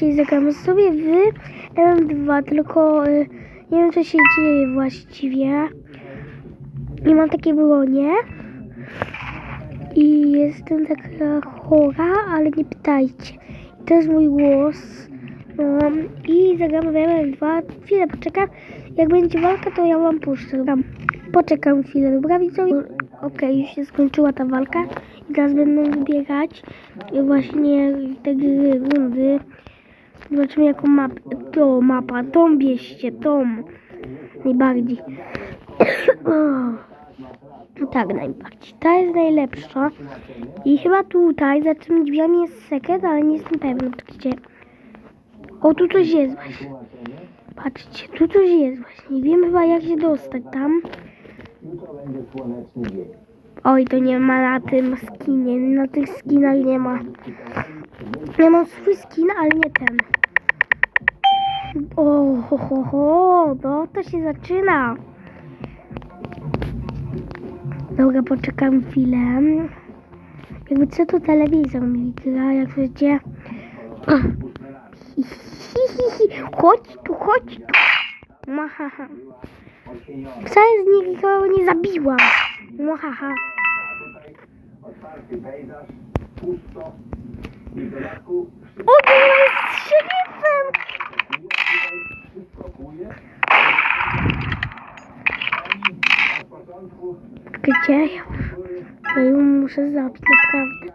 dzisiaj zagramy sobie w M2, tylko y, nie wiem co się dzieje właściwie. Nie mam takiej bronie. I jestem taka chora, ale nie pytajcie. I to jest mój głos. No, I zagramy w M2. Chwilę poczekam. Jak będzie walka, to ja wam puszczę. Tam. Poczekam chwilę, dobra widzowie? Okej, już się skończyła ta walka. I teraz będą zbiegać właśnie te gry, rundy. Zobaczymy jaką mapę. To mapa, tą bierzcie, tą. Najbardziej. Tak, najbardziej. Ta jest najlepsza. I chyba tutaj za tymi drzwiami jest sekret, ale nie jestem pewny gdzie. O, tu coś jest właśnie. Patrzcie, tu coś jest właśnie. Nie wiem chyba jak się dostać tam. Oj, to nie ma na tym skinie. Na tych skinach nie ma. Ja mam swój skin, ale nie ten. O, ho, ho, ho. No, to się zaczyna. Dobra, poczekam chwilę. Jakby co to telewizor mi gra, jak wiecie. Chodź tu, chodź tu. Mahaha. Wcale z nikogo nie zabiłam. Mahaha. O, to jest Gdzie ja? Ja ją muszę zabić, naprawdę.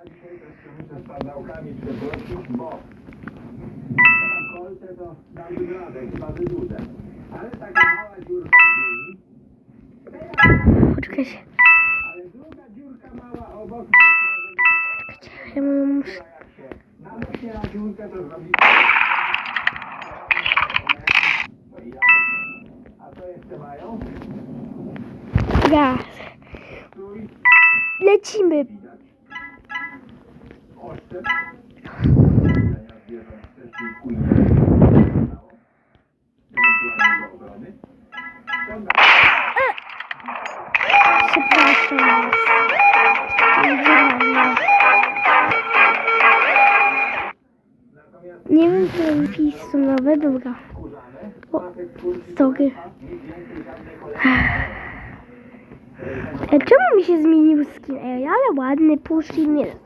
Poczekaj się. Poczekajcie, ja muszę... Gaz. Lecimy. Przepraszam was. Nie wiem, czy jakieś są nowe, dobra. O, sorry. E, czemu mi się zmienił skin? Ej, ale ładny puszczin jest.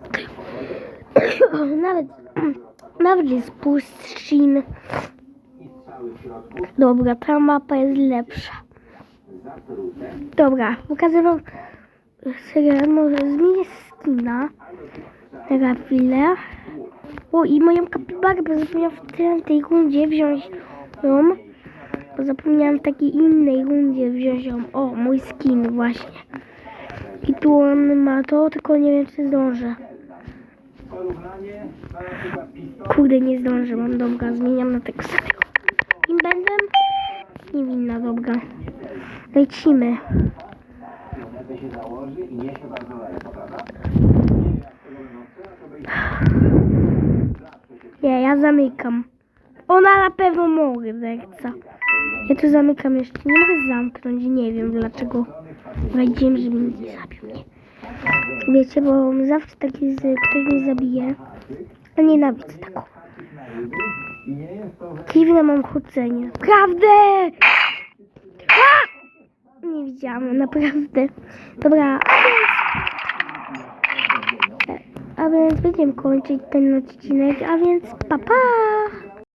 nawet, nawet jest puszczin. Dobra, ta mapa jest lepsza. Dobra, pokażę wam sobie, może zmienię skina. Na chwilę. O, i moją kapibarę, bo zapomniałam w tej rundzie wziąć ją. Zapomniałam takiej innej rundzie wziąć ją. O, mój skin właśnie. I tu on ma to, tylko nie wiem czy zdążę. Kurde, nie zdążyłam. Dobra, zmieniam na tego samego. Im będę? Niewinna, dobra. Lecimy. Nie, ja zamykam. Ona na pewno chce. Ja tu zamykam jeszcze. Nie mogę zamknąć, nie wiem dlaczego. Powiedziałem, żeby nie zabił mnie. Wiecie, bo zawsze tak jest, ktoś mnie zabije. A nienawidzę taką. Dziwne mam chodzenie. Prawdę! Nie widziałam, naprawdę. Dobra, a więc... A więc będziemy kończyć ten odcinek, a więc pa pa!